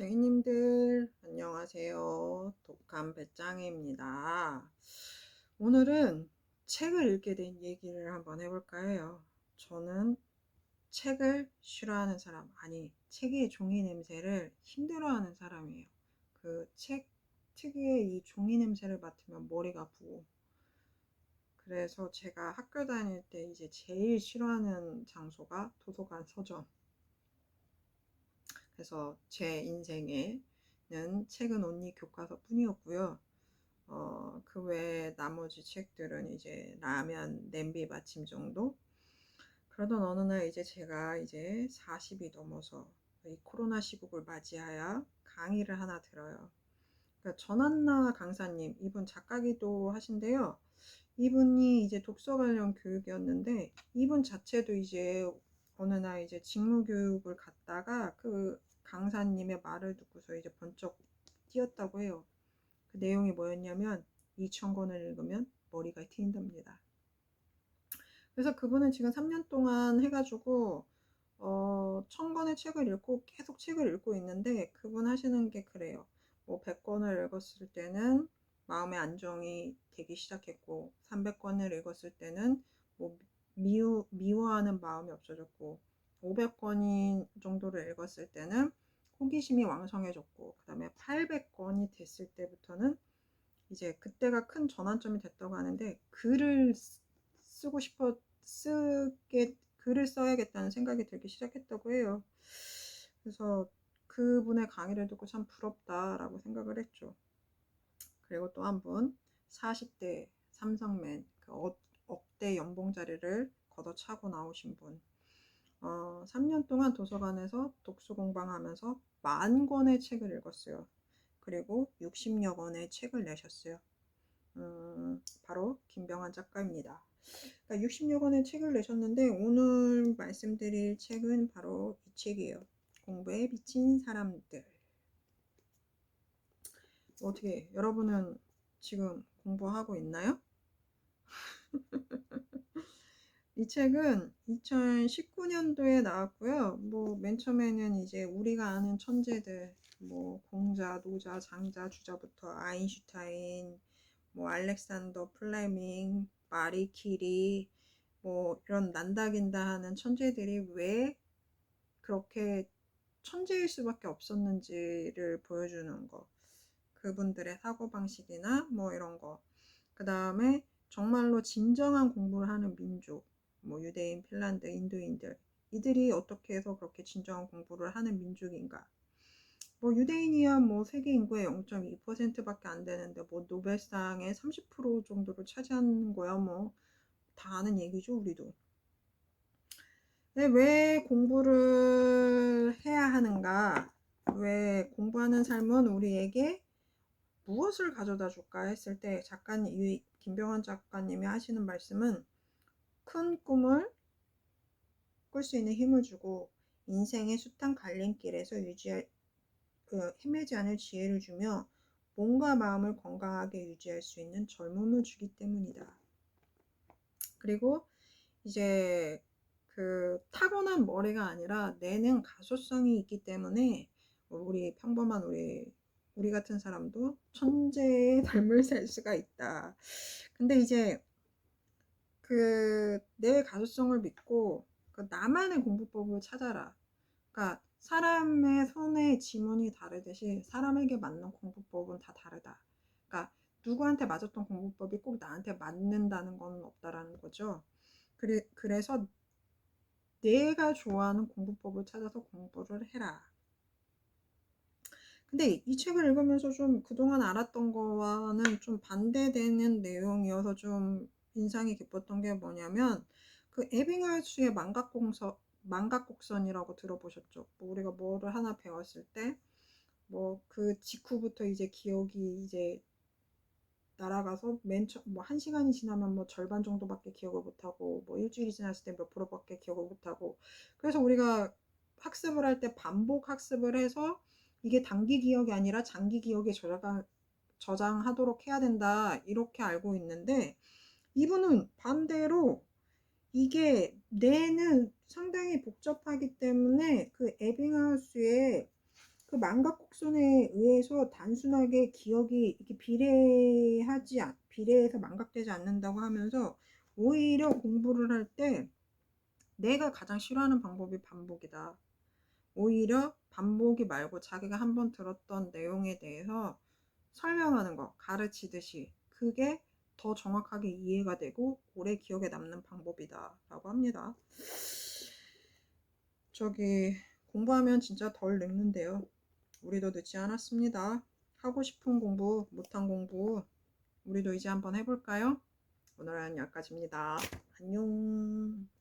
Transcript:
쟁이님들 안녕하세요. 독한 배짱입니다. 오늘은 책을 읽게 된 얘기를 한번 해볼까 해요. 저는 책을 싫어하는 사람, 아니 책의 종이 냄새를 힘들어하는 사람이에요. 그 책 특유의 이 종이 냄새를 맡으면 머리가 아프고 그래서 제가 학교 다닐 때 이제 제일 싫어하는 장소가 도서관 서점. 그래서 제 인생에는 책은 온리 교과서뿐이었고요. 어, 그 외에 나머지 책들은 이제 라면, 냄비 받침 정도. 그러던 어느 날 이제 제가 이제 40이 넘어서 이 코로나 시국을 맞이하여 강의를 하나 들어요. 그러니까 전한나 강사님, 이분 작가기도 하신데요. 이분이 이제 독서 관련 교육이었는데 이분 자체도 이제 어느 날 이제 직무 교육을 갔다가 그 강사님의 말을 듣고서 이제 번쩍 뛰었다고 해요. 그 내용이 뭐였냐면 2,000권을 읽으면 머리가 트인답니다. 그래서 그분은 지금 3년 동안 해가지고 어, 1000권의 책을 읽고 계속 책을 읽고 있는데 그분 하시는 게 그래요. 뭐 100권을 읽었을 때는 마음의 안정이 되기 시작했고 300권을 읽었을 때는 뭐 미워, 미워하는 마음이 없어졌고 500권이 정도를 읽었을 때는 호기심이 왕성해졌고 그 다음에 800권이 됐을 때부터는 이제 그때가 큰 전환점이 됐다고 하는데 글을 쓰고 싶어 쓰게 글을 써야겠다는 생각이 들기 시작했다고 해요. 그래서 그분의 강의를 듣고 참 부럽다라고 생각을 했죠. 그리고 또 한 분 40대 삼성맨 그 억, 억대 연봉 자리를 걷어차고 나오신 분 어, 3년 동안 도서관에서 독서 공방하면서 만 권의 책을 읽었어요. 그리고 60여 권의 책을 내셨어요. 음, 바로 김병환 작가입니다. 그러니까 60여 권의 책을 내셨는데 오늘 말씀드릴 책은 바로 이 책이에요. 공부에 미친 사람들. 어떻게 여러분은 지금 공부하고 있나요? 이 책은 2019년도에 나왔고요. 뭐 맨 처음에는 이제 우리가 아는 천재들, 뭐 공자, 노자, 장자, 주자부터 아인슈타인, 뭐 알렉산더 플레밍, 마리 키리, 뭐 이런 난다긴다 하는 천재들이 왜 그렇게 천재일 수밖에 없었는지를 보여주는 거. 그분들의 사고방식이나 뭐 이런 거. 그 다음에 정말로 진정한 공부를 하는 민족. 뭐 유대인, 핀란드, 인도인들 이들이 어떻게 해서 그렇게 진정한 공부를 하는 민족인가? 뭐 유대인이야 뭐 세계 인구의 0.2%밖에 안 되는데 뭐 노벨상의 30% 정도를 차지하는 거야 뭐 다 아는 얘기죠 우리도. 왜 공부를 해야 하는가? 왜 공부하는 삶은 우리에게 무엇을 가져다 줄까 했을 때 작가님 김병환 작가님이 하시는 말씀은 큰 꿈을 꿀 수 있는 힘을 주고 인생의 숱한 갈림길에서 유지할 그 헤매지 않을 지혜를 주며 몸과 마음을 건강하게 유지할 수 있는 젊음을 주기 때문이다. 그리고 이제 그 타고난 머리가 아니라 내는 가소성이 있기 때문에 우리 평범한 우리 우리 같은 사람도 천재의 삶을 살 수가 있다. 근데 이제 그 내 가수성을 믿고 그 나만의 공부법을 찾아라. 그러니까 사람의 손의 지문이 다르듯이 사람에게 맞는 공부법은 다 다르다. 그러니까 누구한테 맞았던 공부법이 꼭 나한테 맞는다는 건 없다라는 거죠. 그래, 그래서 내가 좋아하는 공부법을 찾아서 공부를 해라. 근데 이 책을 읽으면서 좀 그동안 알았던 거와는 좀 반대되는 내용이어서 좀 인상이 깊었던 게 뭐냐면 그 에빙하우스의 망각공서 망각곡선이라고 들어보셨죠? 뭐 우리가 뭐를 하나 배웠을 때 뭐 그 직후부터 이제 기억이 이제 날아가서 맨 처음 뭐한 시간이 지나면 뭐 절반 정도밖에 기억을 못하고 뭐 일주일이 지났을 때 몇 프로밖에 기억을 못하고 그래서 우리가 학습을 할 때 반복 학습을 해서 이게 단기 기억이 아니라 장기 기억에 저장, 저장하도록 해야 된다 이렇게 알고 있는데 이분은 반대로 이게 뇌는 상당히 복잡하기 때문에 그 에빙하우스의 그 망각곡선에 의해서 단순하게 기억이 이렇게 비례하지 않- 비례해서 망각되지 않는다고 하면서 오히려 공부를 할 때 내가 가장 싫어하는 방법이 반복이다. 오히려 반복이 말고 자기가 한번 들었던 내용에 대해서 설명하는 거, 가르치듯이 그게 더 정확하게 이해가 되고 오래 기억에 남는 방법이다. 라고 합니다. 저기 공부하면 진짜 덜 늙는데요. 우리도 늦지 않았습니다. 하고 싶은 공부, 못한 공부, 우리도 이제 한번 해볼까요? 오늘은 여기까지입니다. 안녕.